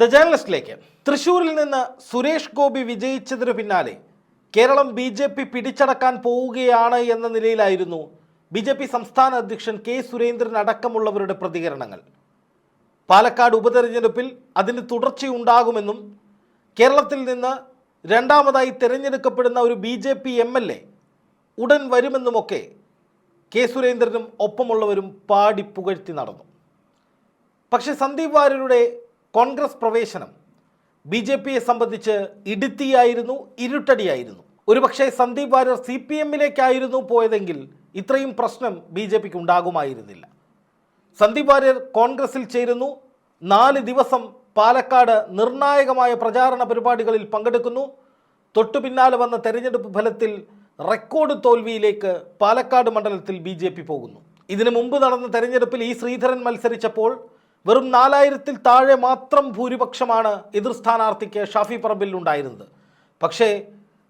The ജേർണലിസ്റ്റിലേക്ക്. തൃശൂരിൽ നിന്ന് സുരേഷ് ഗോപി വിജയിച്ചതിനു പിന്നാലെ കേരളം ബി ജെ പി പിടിച്ചടക്കാൻ പോവുകയാണ് എന്ന നിലയിലായിരുന്നു ബി ജെ പി സംസ്ഥാന അധ്യക്ഷൻ കെ സുരേന്ദ്രൻ അടക്കമുള്ളവരുടെ പ്രതികരണങ്ങൾ. പാലക്കാട് ഉപതെരഞ്ഞെടുപ്പിൽ അതിന് തുടർച്ചയുണ്ടാകുമെന്നും കേരളത്തിൽ നിന്ന് രണ്ടാമതായി തിരഞ്ഞെടുക്കപ്പെടുന്ന ഒരു B J P M L A ഉടൻ വരുമെന്നുമൊക്കെ കെ സുരേന്ദ്രനും ഒപ്പമുള്ളവരും പാടി പുകഴ്ത്തി നടന്നു. പക്ഷേ സന്ദീപ് വാര്യരുടെ കോൺഗ്രസ് പ്രവേശനം ബി ജെ പിയെ സംബന്ധിച്ച് ഇടുത്തിയായിരുന്നു ഇരുട്ടടിയായിരുന്നു. ഒരുപക്ഷെ സന്ദീപ് വാര്യർ സി പി എമ്മിലേക്കായിരുന്നു പോയതെങ്കിൽ ഇത്രയും പ്രശ്നം ബി ജെ പിക്ക് ഉണ്ടാകുമായിരുന്നില്ല സന്ദീപ് വാര്യർ കോൺഗ്രസിൽ ചേരുന്നു നാല് ദിവസം പാലക്കാട് നിർണായകമായ പ്രചാരണ പരിപാടികളിൽ പങ്കെടുക്കുന്നു. തൊട്ടു പിന്നാലെ വന്ന തെരഞ്ഞെടുപ്പ് ഫലത്തിൽ റെക്കോർഡ് തോൽവിയിലേക്ക് പാലക്കാട് മണ്ഡലത്തിൽ ബി പോകുന്നു. ഇതിനു മുമ്പ് നടന്ന തെരഞ്ഞെടുപ്പിൽ ഈ ശ്രീധരൻ മത്സരിച്ചപ്പോൾ വെറും നാലായിരത്തിൽ താഴെ മാത്രം ഭൂരിപക്ഷമാണ് എതിർ സ്ഥാനാർത്ഥിക്ക് ഷാഫി പറമ്പിൽ ഉണ്ടായിരുന്നത്. പക്ഷേ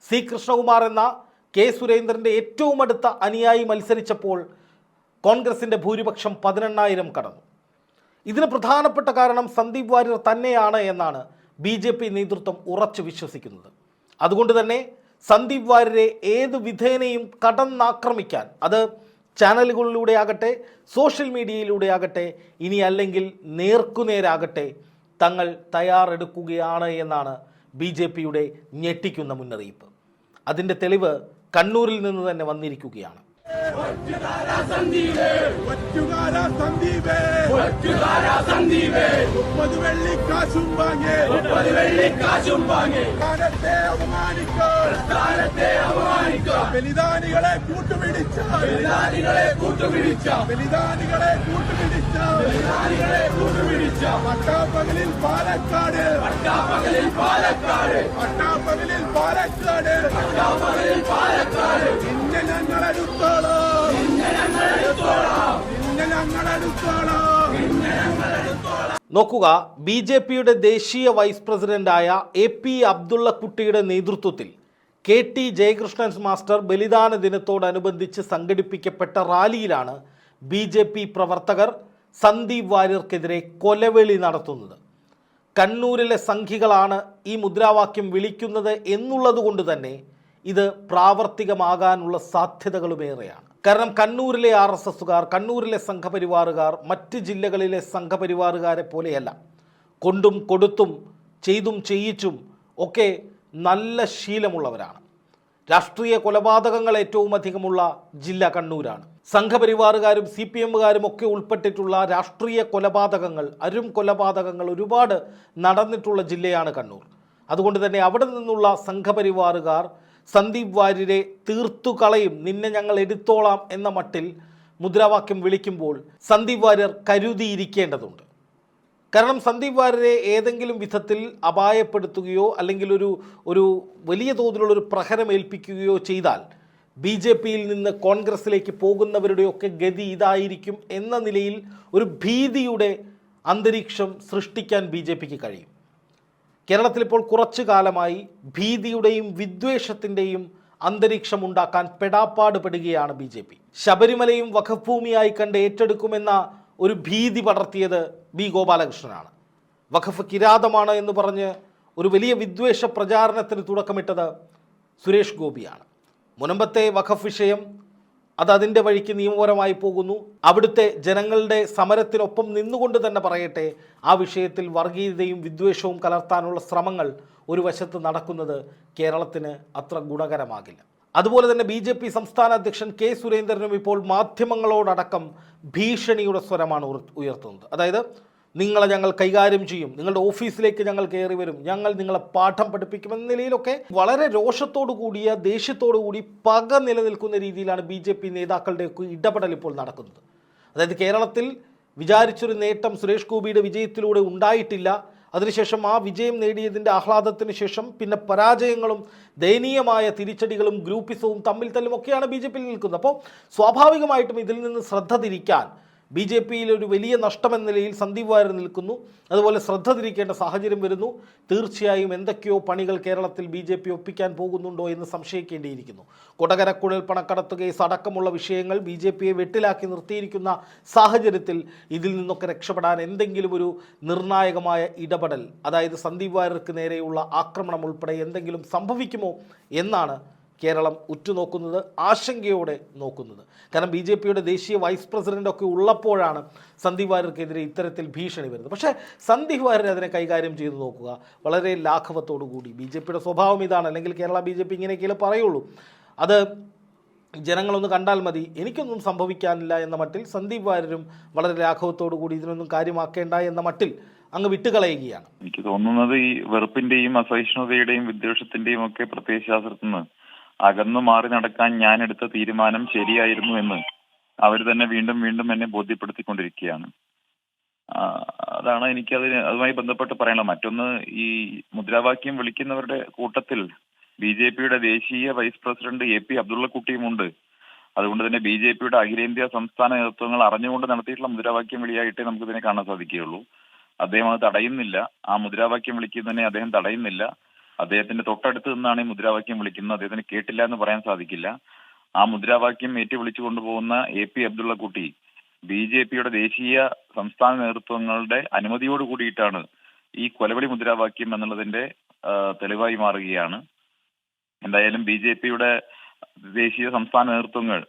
സി കൃഷ്ണകുമാർ എന്ന കെ സുരേന്ദ്രന്റെ ഏറ്റവും അടുത്ത അനുയായി മത്സരിച്ചപ്പോൾ കോൺഗ്രസിന്റെ ഭൂരിപക്ഷം പതിനെണ്ണായിരം കടന്നു. ഇതിന് പ്രധാനപ്പെട്ട കാരണം സന്ദീപ് വാര്യർ തന്നെയാണ് എന്നാണ് ബി ജെ പി നേതൃത്വം ഉറച്ചു വിശ്വസിക്കുന്നത്. അതുകൊണ്ട് തന്നെ സന്ദീപ് വാര്യരെ ഏത് വിധേനയും കടന്നാക്രമിക്കാൻ അത് ചാനലുകളിലൂടെ ആകട്ടെ സോഷ്യൽ മീഡിയയിലൂടെ ആകട്ടെ ഇനി അല്ലെങ്കിൽ നേർക്കുനേരാകട്ടെ തങ്ങൾ തയ്യാറെടുക്കുകയാണ് എന്നാണ് ബി ജെ പിയുടെ ഞെട്ടിക്കുന്ന മുന്നറിയിപ്പ്. അതിന്റെ തെളിവ് കണ്ണൂരിൽ നിന്ന് തന്നെ വന്നിരിക്കുകയാണ്. മുപ്പത് വെള്ളി കാശും വാങ്ങി മുപ്പത് വെള്ളി കാശും വാങ്ങി സ്ഥാനത്തെ അപമാനിക്കോ സ്ഥാനത്തെ അപമാനിക്കോ ബലിദാനികളെ കൂട്ടുപിടിച്ച ബലിദാനികളെ കൂട്ടുപിടിച്ച ബലിദാനികളെ കൂട്ടുപിടിച്ച ബലിദാനികളെ കൂട്ടുപിടിച്ച പട്ടാപ്പകലിൽ പാലക്കാട്. പട്ടാപ്പകലിൽ പാലക്കാട് പട്ടാപ്പകലിൽ പാലക്കാട് പട്ടാപ്പകലിൽ പാലക്കാട് നിന്നെ ഞങ്ങൾ എടുത്തോളാം നിന്നെ ഞങ്ങൾ എടുത്തോളാം നിന്നെ ഞങ്ങൾ എടുത്തോളാം നോക്കുക ബി ജെ പിയുടെ ദേശീയ വൈസ് പ്രസിഡന്റായ എ പി അബ്ദുള്ള കുട്ടിയുടെ നേതൃത്വത്തിൽ കെ ടി ജയകൃഷ്ണൻ മാസ്റ്റർ ബലിദാന ദിനത്തോടനുബന്ധിച്ച് സംഘടിപ്പിക്കപ്പെട്ട റാലിയിലാണ് ബി ജെ പി പ്രവർത്തകർ സന്ദീപ് വാര്യർക്കെതിരെ കൊലവെളി നടത്തുന്നത്. കണ്ണൂരിലെ സംഘികളാണ് ഈ മുദ്രാവാക്യം വിളിക്കുന്നത് എന്നുള്ളതുകൊണ്ട് തന്നെ ഇത് പ്രാവർത്തികമാകാനുള്ള സാധ്യതകളുമേറെയാണ്. കാരണം കണ്ണൂരിലെ ആർ എസ് എസുകാർ കണ്ണൂരിലെ സംഘപരിവാറുകാർ മറ്റ് ജില്ലകളിലെ സംഘപരിവാറുകാരെ പോലെയല്ല. കൊണ്ടും കൊടുത്തും ചെയ്തും ചെയ്യിച്ചും ഒക്കെ നല്ല ശീലമുള്ളവരാണ്. രാഷ്ട്രീയ കൊലപാതകങ്ങൾ ഏറ്റവും അധികമുള്ള ജില്ല കണ്ണൂരാണ്. സംഘപരിവാറുകാരും സി പി എമ്മുകാരും ഒക്കെ ഉൾപ്പെട്ടിട്ടുള്ള രാഷ്ട്രീയ കൊലപാതകങ്ങൾ അരും കൊലപാതകങ്ങൾ ഒരുപാട് നടന്നിട്ടുള്ള ജില്ലയാണ് കണ്ണൂർ. അതുകൊണ്ട് തന്നെ അവിടെ നിന്നുള്ള സംഘപരിവാറുകാർ സന്ദീപ് വാര്യരെ തീർത്തു കളയും നിന്നെ ഞങ്ങൾ എടുത്തോളാം എന്ന മട്ടിൽ മുദ്രാവാക്യം വിളിക്കുമ്പോൾ സന്ദീപ് വാര്യർ കരുതിയിരിക്കേണ്ടതുണ്ട്. കാരണം സന്ദീപ് വാര്യരെ ഏതെങ്കിലും വിധത്തിൽ അപായപ്പെടുത്തുകയോ അല്ലെങ്കിൽ ഒരു ഒരു വലിയ തോതിലുള്ള ഒരു പ്രഹരം ഏൽപ്പിക്കുകയോ ചെയ്താൽ ബി ജെ പിയിൽ നിന്ന് കോൺഗ്രസ്സിലേക്ക് പോകുന്നവരുടെയൊക്കെ ഗതി ഇതായിരിക്കും എന്ന നിലയിൽ ഒരു ഭീതിയുടെ അന്തരീക്ഷം സൃഷ്ടിക്കാൻ ബി ജെ പിക്ക് കഴിയും. കേരളത്തിൽ ഇപ്പോൾ കുറച്ചു കാലമായി ഭീതിയുടെയും വിദ്വേഷത്തിന്റെയും അന്തരീക്ഷം ഉണ്ടാക്കാൻ പെടാപ്പാട് പെടുകയാണ് ബി ജെ പി. ശബരിമലയും വഖഫ് ഭൂമിയായി കണ്ട് ഏറ്റെടുക്കുമെന്ന ഒരു ഭീതി പടർത്തിയത് ബി ഗോപാലകൃഷ്ണനാണ്. വഖഫ് കിരാതമാണ് എന്ന് പറഞ്ഞ് ഒരു വലിയ വിദ്വേഷ പ്രചാരണത്തിന് തുടക്കമിട്ടത് സുരേഷ് ഗോപിയാണ്. മുനമ്പത്തെ വഖഫ് വിഷയം അത് അതിന്റെ വഴിക്ക് നിയമപരമായി പോകുന്നു. അവിടുത്തെ ജനങ്ങളുടെ സമരത്തിനൊപ്പം നിന്നുകൊണ്ട് തന്നെ പറയട്ടെ ആ വിഷയത്തിൽ വർഗീയതയും വിദ്വേഷവും കലർത്താനുള്ള ശ്രമങ്ങൾ ഒരു വശത്ത് നടക്കുന്നത് കേരളത്തിന് അത്ര ഗുണകരമാകില്ല. അതുപോലെ തന്നെ ബി ജെ പി സംസ്ഥാന അധ്യക്ഷൻ കെ സുരേന്ദ്രനും ഇപ്പോൾ മാധ്യമങ്ങളോടടക്കം ഭീഷണിയുടെ സ്വരമാണ് ഉയർത്തുന്നത്. അതായത് നിങ്ങളെ ഞങ്ങൾ കൈകാര്യം ചെയ്യും. നിങ്ങളുടെ ഓഫീസിലേക്ക് ഞങ്ങൾ കയറി വരും. ഞങ്ങൾ നിങ്ങളെ പാഠം പഠിപ്പിക്കും എന്ന നിലയിലൊക്കെ വളരെ രോഷത്തോടു കൂടിയ ദേഷ്യത്തോടു കൂടി പക നിലനിൽക്കുന്ന രീതിയിലാണ് ബി ജെ പി നേതാക്കളുടെയൊക്കെ ഇടപെടൽ ഇപ്പോൾ നടക്കുന്നത്. അതായത് കേരളത്തിൽ വിചാരിച്ചൊരു നേട്ടം സുരേഷ് ഗോപിയുടെ വിജയത്തിലൂടെ ഉണ്ടായിട്ടില്ല. അതിനുശേഷം ആ വിജയം നേടിയതിന്റെ ആഹ്ലാദത്തിന് ശേഷം പിന്നെ പരാജയങ്ങളും ദയനീയമായ തിരിച്ചടികളും ഗ്രൂപ്പിസവും തമ്മിൽ തല്ലുമൊക്കെയാണ് ബി ജെ പിയിൽ നിൽക്കുന്നത്. അപ്പോൾ സ്വാഭാവികമായിട്ടും ഇതിൽ നിന്ന് ശ്രദ്ധ തിരിക്കാൻ ബി ജെ പിയിൽ ഒരു വലിയ നഷ്ടമെന്ന നിലയിൽ സന്ദീപ് വാര്യർ നിൽക്കുന്നു. അതുപോലെ ശ്രദ്ധ തിരിക്കേണ്ട സാഹചര്യം വരുന്നു. തീർച്ചയായും എന്തൊക്കെയോ പണികൾ കേരളത്തിൽ ബി ജെ പി ഒപ്പിക്കാൻ പോകുന്നുണ്ടോ എന്ന് സംശയിക്കേണ്ടിയിരിക്കുന്നു. കൊടകര പണക്കടത്ത് കേസ് അടക്കമുള്ള വിഷയങ്ങൾ ബി ജെ പിയെ വെട്ടിലാക്കി നിർത്തിയിരിക്കുന്ന സാഹചര്യത്തിൽ ഇതിൽ നിന്നൊക്കെ രക്ഷപ്പെടാൻ എന്തെങ്കിലും ഒരു നിർണായകമായ ഇടപെടൽ അതായത് സന്ദീപ് വാര്യർക്ക് നേരെയുള്ള ആക്രമണം ഉൾപ്പെടെ എന്തെങ്കിലും സംഭവിക്കുമോ എന്നാണ് കേരളം ഉറ്റുനോക്കുന്നത് ആശങ്കയോടെ നോക്കുന്നത്. കാരണം ബി ജെ പിയുടെ ദേശീയ വൈസ് പ്രസിഡന്റ് ഒക്കെ ഉള്ളപ്പോഴാണ് സന്ദീപ് വാര്യർക്കെതിരെ ഇത്തരത്തിൽ ഭീഷണി വരുന്നത്. പക്ഷേ സന്ദീപ് വാര്യർ അതിനെ കൈകാര്യം ചെയ്തു നോക്കുക. വളരെ ലാഘവത്തോടു കൂടി. ബി ജെ പിയുടെ സ്വഭാവം ഇതാണ്. അല്ലെങ്കിൽ കേരള ബി ജെ പി ഇങ്ങനെയൊക്കെയല്ലേ പറയുള്ളൂ. അത് ജനങ്ങളൊന്ന് കണ്ടാൽ മതി. എനിക്കൊന്നും സംഭവിക്കാനില്ല എന്ന മട്ടിൽ സന്ദീപ് വാര്യരും വളരെ ലാഘവത്തോടു കൂടി ഇതിനൊന്നും കാര്യമാക്കേണ്ട എന്ന മട്ടിൽ അങ്ങ് വിട്ടുകളയുകയാണ്. എനിക്ക് തോന്നുന്നത് ഈ വെറുപ്പിന്റെയും അസഹിഷ്ണുതയുടെയും വിദ്വേഷത്തിന്റെയും ഒക്കെ പ്രത്യയശാസ്ത്രത്തിൽ അകന്നു മാറി നടക്കാൻ ഞാൻ എടുത്ത തീരുമാനം ശരിയായിരുന്നു എന്ന് അവർ തന്നെ വീണ്ടും വീണ്ടും എന്നെ ബോധ്യപ്പെടുത്തിക്കൊണ്ടിരിക്കുകയാണ്. അതാണ് എനിക്ക് അതിന് അതുമായി ബന്ധപ്പെട്ട് പറയാനുള്ളത്. മറ്റൊന്ന് ഈ മുദ്രാവാക്യം വിളിക്കുന്നവരുടെ കൂട്ടത്തിൽ ബി ജെ പിയുടെ ദേശീയ വൈസ് പ്രസിഡന്റ് എ പി ഉണ്ട് അതുകൊണ്ട് തന്നെ ബി ജെ പിയുടെ അഖിലേന്ത്യാ സംസ്ഥാന നേതൃത്വങ്ങൾ അറിഞ്ഞുകൊണ്ട് നടത്തിയിട്ടുള്ള മുദ്രാവാക്യം വിളിയായിട്ടേ നമുക്ക് ഇതിനെ കാണാൻ സാധിക്കുകയുള്ളൂ. അദ്ദേഹം അത് തടയുന്നില്ല. ആ മുദ്രാവാക്യം വിളിക്കുന്നതിനെ അദ്ദേഹം തടയുന്നില്ല. അദ്ദേഹത്തിന്റെ തൊട്ടടുത്ത് നിന്നാണ് ഈ മുദ്രാവാക്യം വിളിക്കുന്നത്. അദ്ദേഹത്തിന് കേട്ടില്ല എന്ന് പറയാൻ സാധിക്കില്ല. ആ മുദ്രാവാക്യം ഏറ്റു വിളിച്ചു കൊണ്ടുപോകുന്ന A P Abdullakutty B J പിയുടെ ദേശീയ സംസ്ഥാന നേതൃത്വങ്ങളുടെ അനുമതിയോട് കൂടിയിട്ടാണ് ഈ കൊലവിളി മുദ്രാവാക്യം എന്നുള്ളതിന്റെ തെളിവായി മാറുകയാണ്. എന്തായാലും ബി ജെ പിയുടെ ദേശീയ സംസ്ഥാന നേതൃത്വങ്ങൾ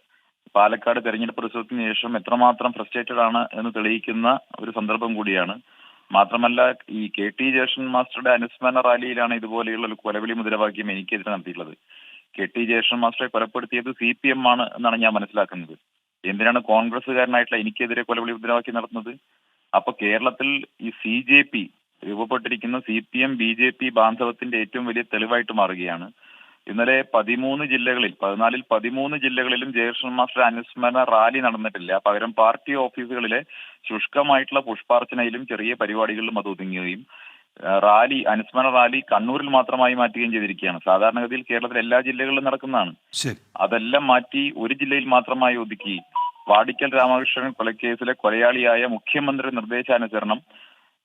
പാലക്കാട് തെരഞ്ഞെടുപ്പ് റിസൾട്ടിന് ശേഷം എത്രമാത്രം ഫ്രസ്ട്രേറ്റഡ് ആണ് എന്ന് തെളിയിക്കുന്ന ഒരു സന്ദർഭം കൂടിയാണ്. മാത്രമല്ല ഈ കെ ടി ജേഷൻ മാസ്റ്ററുടെ അനുസ്മരണ റാലിയിലാണ് ഇതുപോലെയുള്ള കൊലവിളി മുദ്രാവാക്യം എനിക്കെതിരെ നടത്തിയിട്ടുള്ളത്. കെ ടി ജേഷൻ മാസ്റ്ററെ കൊലപ്പെടുത്തിയത് സി പി എം ആണ് എന്നാണ് ഞാൻ മനസ്സിലാക്കുന്നത്. എന്തിനാണ് കോൺഗ്രസ്സുകാരനായിട്ടുള്ള എനിക്കെതിരെ കൊലവിളി മുദ്രാവാക്യം നടത്തുന്നത്? അപ്പൊ കേരളത്തിൽ ഈ C J P രൂപപ്പെട്ടിരിക്കുന്ന C P M B J P ബാന്ധവത്തിന്റെ ഏറ്റവും വലിയ തെളിവായിട്ട് മാറുകയാണ്. ഇന്നലെ പതിമൂന്ന് ജില്ലകളിൽ പതിനാലിൽ പതിമൂന്ന് ജില്ലകളിലും ജയകൃഷ്ണൻ മാസ്റ്റർ അനുസ്മരണ റാലി നടന്നിട്ടില്ല. പകരം പാർട്ടി ഓഫീസുകളിലെ ശുഷ്കമായിട്ടുള്ള പുഷ്പാർച്ചനയിലും ചെറിയ പരിപാടികളിലും അത് ഒതുങ്ങുകയും റാലി അനുസ്മരണ റാലി കണ്ണൂരിൽ മാത്രമായി മാറ്റുകയും ചെയ്തിരിക്കുകയാണ്. സാധാരണഗതിയിൽ കേരളത്തിലെ എല്ലാ ജില്ലകളിലും നടക്കുന്നതാണ്. അതെല്ലാം മാറ്റി ഒരു ജില്ലയിൽ മാത്രമായി ഒതുക്കി. വാടിക്കൽ രാമകൃഷ്ണൻ കൊലക്കേസിലെ കൊലയാളിയായ മുഖ്യമന്ത്രി നിർദ്ദേശാനുസരണം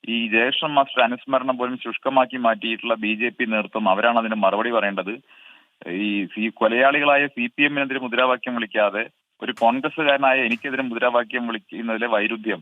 ഈ ജയകൃഷ്ണൻ മാസ്റ്റർ അനുസ്മരണം പോലും ശുഷ്കമാക്കി മാറ്റിയിട്ടുള്ള ബി ജെ പി നേതൃത്വം അവരാണ് അതിന് മറുപടി പറയേണ്ടത്. ഈ സി കൊലയാളികളായ സി പി എമ്മിനെതിരെ മുദ്രാവാക്യം വിളിക്കാതെ ഒരു കോൺഗ്രസ്സുകാരനായ എനിക്കെതിരെ മുദ്രാവാക്യം വിളിക്കുന്നതിലെ വൈരുദ്ധ്യം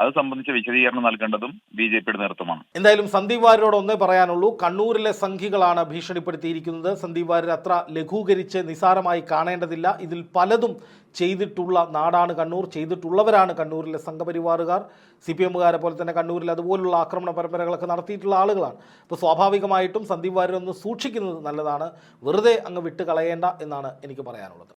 അത് സംബന്ധിച്ച വിശദീകരണം നൽകേണ്ടതും ബി ജെ പിയുടെ നേതൃത്വമാണ്. എന്തായാലും സന്ദീപ് വാര്യരോട് ഒന്നേ പറയാനുള്ളൂ കണ്ണൂരിലെ സംഘികളാണ് ഭീഷണിപ്പെടുത്തിയിരിക്കുന്നത്. സന്ദീപ് വാര്യർ അത്ര ലഘൂകരിച്ച് നിസാരമായി കാണേണ്ടതില്ല. ഇതിൽ പലതും ചെയ്തിട്ടുള്ള നാടാണ് കണ്ണൂർ ചെയ്തിട്ടുള്ളവരാണ് കണ്ണൂരിലെ സംഘപരിവാറുകാർ. സി പി എമ്മുകാരെ പോലെ തന്നെ കണ്ണൂരിൽ അതുപോലുള്ള ആക്രമണ പരമ്പരകളൊക്കെ നടത്തിയിട്ടുള്ള ആളുകളാണ്. അപ്പോൾ സ്വാഭാവികമായിട്ടും സന്ദീപ് വാര്യർ ഒന്ന് സൂക്ഷിക്കുന്നത് നല്ലതാണ്. വെറുതെ അങ്ങ് വിട്ട് കളയേണ്ട എന്നാണ് എനിക്ക് പറയാനുള്ളത്.